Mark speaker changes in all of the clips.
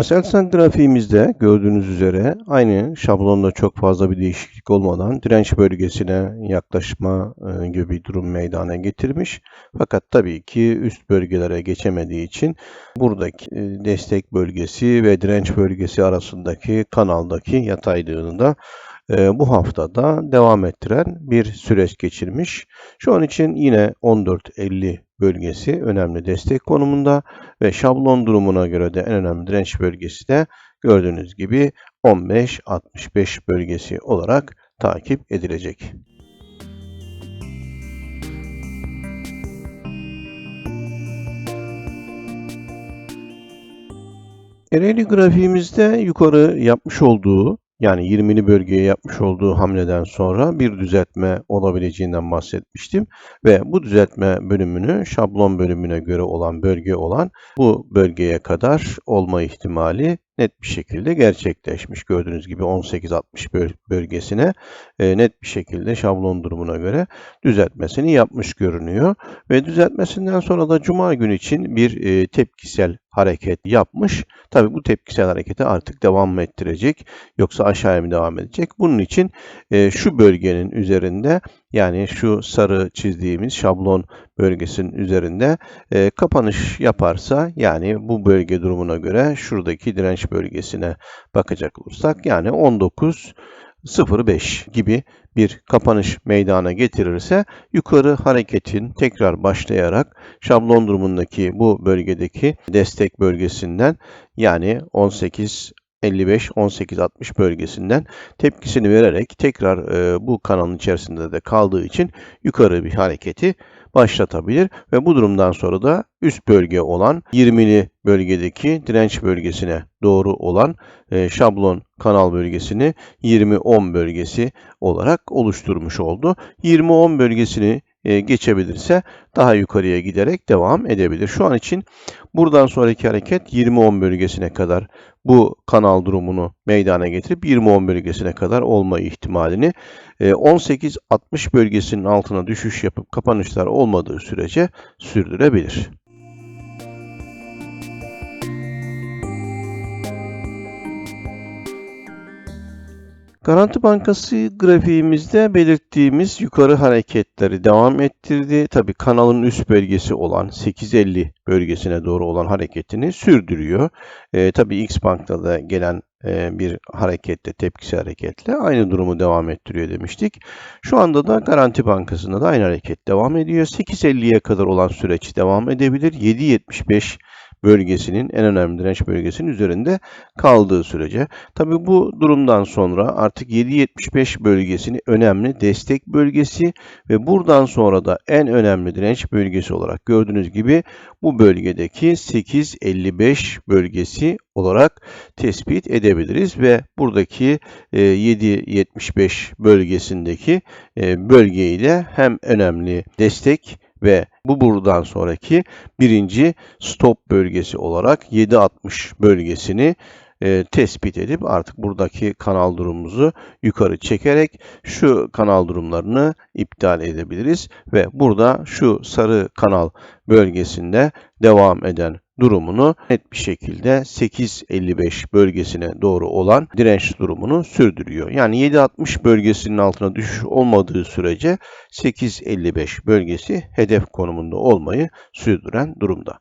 Speaker 1: Aselsan grafiğimizde gördüğünüz üzere aynı şablonda çok fazla bir değişiklik olmadan direnç bölgesine yaklaşma e, gibi bir durum meydana getirmiş. Fakat tabii ki üst bölgelere geçemediği için buradaki e, destek bölgesi ve direnç bölgesi arasındaki kanaldaki yataylığını da e, bu haftada devam ettiren bir süreç geçirmiş. Şu an için yine 14.50 bölgesi önemli destek konumunda ve şablon durumuna göre de en önemli direnç bölgesi de gördüğünüz gibi 15-65 bölgesi olarak takip edilecek. Ereğli grafiğimizde yukarı yapmış olduğu yani 20'li bölgeye yapmış olduğu hamleden sonra bir düzeltme olabileceğinden bahsetmiştim. Ve bu düzeltme bölümünü şablon bölümüne göre olan bölge olan bu bölgeye kadar olma ihtimali net bir şekilde gerçekleşmiş. Gördüğünüz gibi 18-60 bölgesine e, net bir şekilde şablon durumuna göre düzeltmesini yapmış görünüyor. Ve düzeltmesinden sonra da Cuma günü için bir e, tepkisel hareket yapmış. Tabi bu tepkisel hareketi artık devam mı ettirecek yoksa aşağıya mı devam edecek? Bunun için e, şu bölgenin üzerinde yani şu sarı çizdiğimiz şablon bölgesinin üzerinde e, kapanış yaparsa yani bu bölge durumuna göre şuradaki direnç bölgesine bakacak olursak yani 19.05 gibi bir kapanış meydana getirirse yukarı hareketin tekrar başlayarak şablon durumundaki bu bölgedeki destek bölgesinden yani 18 55-18-60 bölgesinden tepkisini vererek tekrar e, bu kanalın içerisinde de kaldığı için yukarı bir hareketi başlatabilir ve bu durumdan sonra da üst bölge olan 20'li bölgedeki direnç bölgesine doğru olan e, şablon kanal bölgesini 20-10 bölgesi olarak oluşturmuş oldu. 20-10 bölgesini e, geçebilirse daha yukarıya giderek devam edebilir. Şu an için buradan sonraki hareket 20-10 bölgesine kadar bu kanal durumunu meydana getirip 20-10 bölgesine kadar olma ihtimalini 18-60 e, bölgesinin altına düşüş yapıp kapanışlar olmadığı sürece sürdürebilir. Garanti Bankası grafiğimizde belirttiğimiz yukarı hareketleri devam ettirdi. Tabi kanalın üst bölgesi olan 850 bölgesine doğru olan hareketini sürdürüyor. E, Tabi X Bank'ta da gelen e, bir hareketle, tepkisi hareketle aynı durumu devam ettiriyor demiştik. Şu anda da Garanti Bankası'nda da aynı hareket devam ediyor. 8.50'ye kadar olan süreç devam edebilir. 7.75 bölgesinin en önemli direnç bölgesinin üzerinde kaldığı sürece. Tabi bu durumdan sonra artık 7.75 bölgesini önemli destek bölgesi ve buradan sonra da en önemli direnç bölgesi olarak gördüğünüz gibi bu bölgedeki 8.55 bölgesi olarak tespit edebiliriz ve buradaki 7.75 e, bölgesindeki e, bölgeyi de hem önemli destek ve bu buradan sonraki birinci stop bölgesi olarak 760 bölgesini e, tespit edip artık buradaki kanal durumumuzu yukarı çekerek şu kanal durumlarını iptal edebiliriz. Ve burada şu sarı kanal bölgesinde devam eden durumunu net bir şekilde 8.55 bölgesine doğru olan direnç durumunu sürdürüyor. Yani 7.60 bölgesinin altına düşüş olmadığı sürece 8.55 bölgesi hedef konumunda olmayı sürdüren durumda.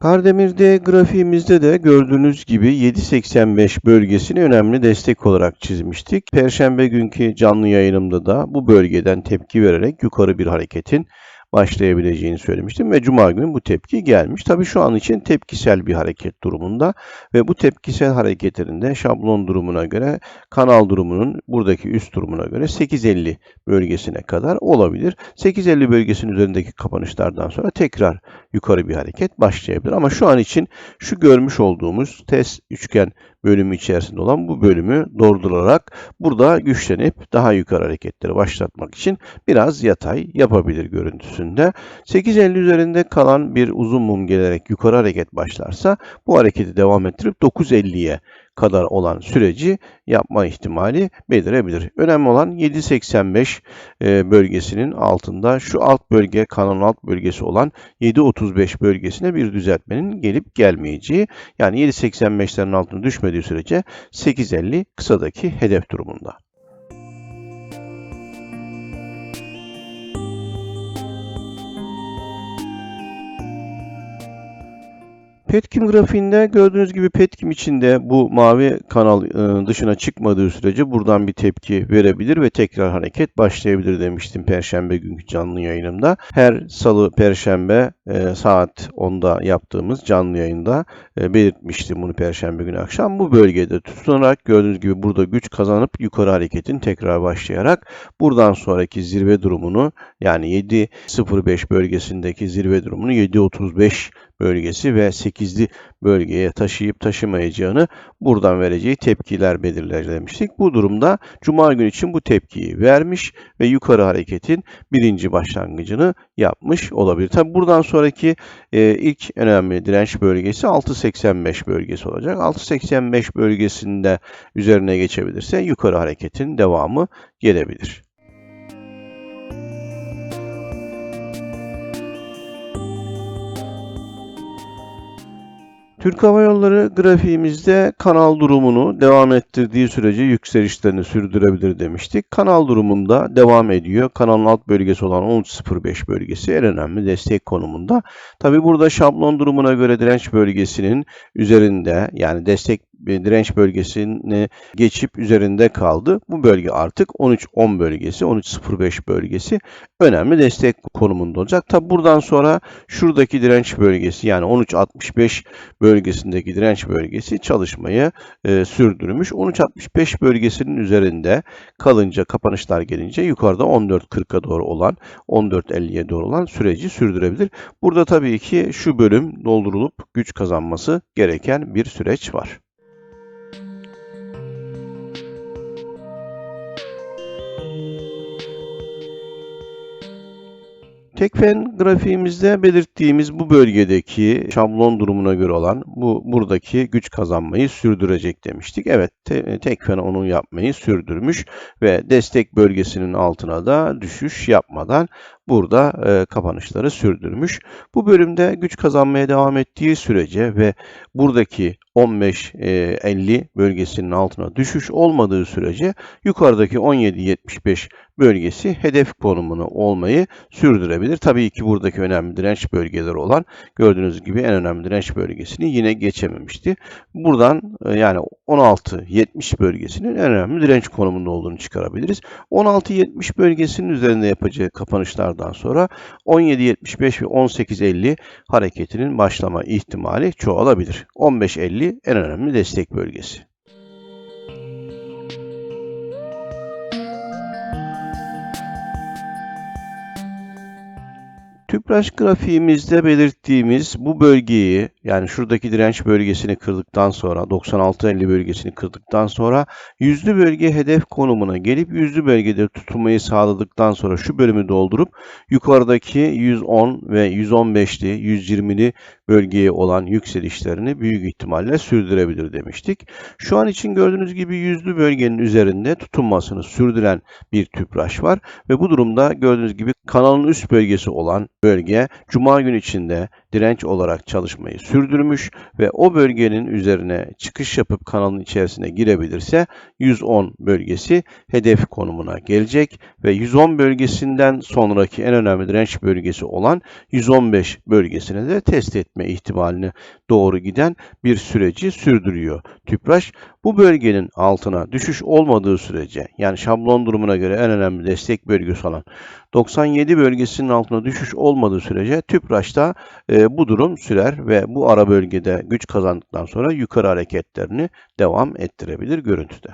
Speaker 1: Kardemir'de grafiğimizde de gördüğünüz gibi 7.85 bölgesini önemli destek olarak çizmiştik. Perşembe günkü canlı yayınımda da bu bölgeden tepki vererek yukarı bir hareketin başlayabileceğini söylemiştim ve cuma günü bu tepki gelmiş. Tabi şu an için tepkisel bir hareket durumunda ve bu tepkisel hareketlerinde şablon durumuna göre kanal durumunun buradaki üst durumuna göre 8.50 bölgesine kadar olabilir. 8.50 bölgesinin üzerindeki kapanışlardan sonra tekrar yukarı bir hareket başlayabilir. Ama şu an için şu görmüş olduğumuz test üçgen bölümü içerisinde olan bu bölümü doldurarak burada güçlenip daha yukarı hareketleri başlatmak için biraz yatay yapabilir görüntüsünde. 8.50 üzerinde kalan bir uzun mum gelerek yukarı hareket başlarsa bu hareketi devam ettirip 9.50'ye kadar olan süreci yapma ihtimali belirebilir. Önemli olan 7.85 e, bölgesinin altında şu alt bölge kanalın alt bölgesi olan 7.35 bölgesine bir düzeltmenin gelip gelmeyeceği. Yani 7.85'lerin altına düşmediği sürece 8.50 kısadaki hedef durumunda. Petkim grafiğinde gördüğünüz gibi Petkim içinde bu mavi kanal e, dışına çıkmadığı sürece buradan bir tepki verebilir ve tekrar hareket başlayabilir demiştim Perşembe günkü canlı yayınımda. Her salı, Perşembe e, saat 10'da yaptığımız canlı yayında e, belirtmiştim bunu Perşembe günü akşam. Bu bölgede tutunarak gördüğünüz gibi burada güç kazanıp yukarı hareketin tekrar başlayarak buradan sonraki zirve durumunu yani 7.05 bölgesindeki zirve durumunu 7.35 bölgesi ve 8'li bölgeye taşıyıp taşımayacağını buradan vereceği tepkiler belirlemiştik. Bu durumda Cuma günü için bu tepkiyi vermiş ve yukarı hareketin birinci başlangıcını yapmış olabilir. Tabi buradan sonraki e, ilk önemli direnç bölgesi 6.85 bölgesi olacak. 6.85 bölgesinde üzerine geçebilirse yukarı hareketin devamı gelebilir. Türk Hava Yolları grafiğimizde kanal durumunu devam ettirdiği sürece yükselişlerini sürdürebilir demiştik. Kanal durumunda devam ediyor. Kanalın alt bölgesi olan 13.05 bölgesi en önemli destek konumunda. Tabi burada şablon durumuna göre direnç bölgesinin üzerinde yani destek direnç bölgesini geçip üzerinde kaldı. Bu bölge artık 13-10 bölgesi, 13-05 bölgesi önemli destek konumunda olacak. Tabi buradan sonra şuradaki direnç bölgesi yani 13-65 bölgesindeki direnç bölgesi çalışmayı e, sürdürmüş. 13-65 bölgesinin üzerinde kalınca kapanışlar gelince yukarıda 14.40'a doğru olan 14.50'ye doğru olan süreci sürdürebilir. Burada tabii ki şu bölüm doldurulup güç kazanması gereken bir süreç var. Tekfen grafiğimizde belirttiğimiz bu bölgedeki şablon durumuna göre olan bu buradaki güç kazanmayı sürdürecek demiştik. Evet te, Tekfen onu yapmayı sürdürmüş ve destek bölgesinin altına da düşüş yapmadan burada e, kapanışları sürdürmüş. Bu bölümde güç kazanmaya devam ettiği sürece ve buradaki 15-50 e, bölgesinin altına düşüş olmadığı sürece yukarıdaki 17-75 bölgesi hedef konumunu olmayı sürdürebilir. Tabii ki buradaki önemli direnç bölgeleri olan gördüğünüz gibi en önemli direnç bölgesini yine geçememişti. Buradan e, yani 16-70 bölgesinin en önemli direnç konumunda olduğunu çıkarabiliriz. 16-70 bölgesinin üzerinde yapacağı kapanışlardan sonra 17-75 ve 18-50 hareketinin başlama ihtimali çoğalabilir. 15-50 en önemli destek bölgesi. Tüpraş grafiğimizde belirttiğimiz bu bölgeyi yani şuradaki direnç bölgesini kırdıktan sonra 96-50 bölgesini kırdıktan sonra yüzlü bölge hedef konumuna gelip yüzlü bölgede tutunmayı sağladıktan sonra şu bölümü doldurup yukarıdaki 110 ve 115'li 120'li bölgeye olan yükselişlerini büyük ihtimalle sürdürebilir demiştik. Şu an için gördüğünüz gibi yüzlü bölgenin üzerinde tutunmasını sürdüren bir tüpraş var ve bu durumda gördüğünüz gibi kanalın üst bölgesi olan bölge Cuma günü içinde direnç olarak çalışmayı sürdürmüş ve o bölgenin üzerine çıkış yapıp kanalın içerisine girebilirse 110 bölgesi hedef konumuna gelecek ve 110 bölgesinden sonraki en önemli direnç bölgesi olan 115 bölgesine de test etme ihtimalini doğru giden bir süreci sürdürüyor. Tüpraş bu bölgenin altına düşüş olmadığı sürece yani şablon durumuna göre en önemli destek bölgesi olan 97 bölgesinin altına düşüş olmadığı sürece Tüpraş'ta e, bu durum sürer ve bu ara bölgede güç kazandıktan sonra yukarı hareketlerini devam ettirebilir görüntüde.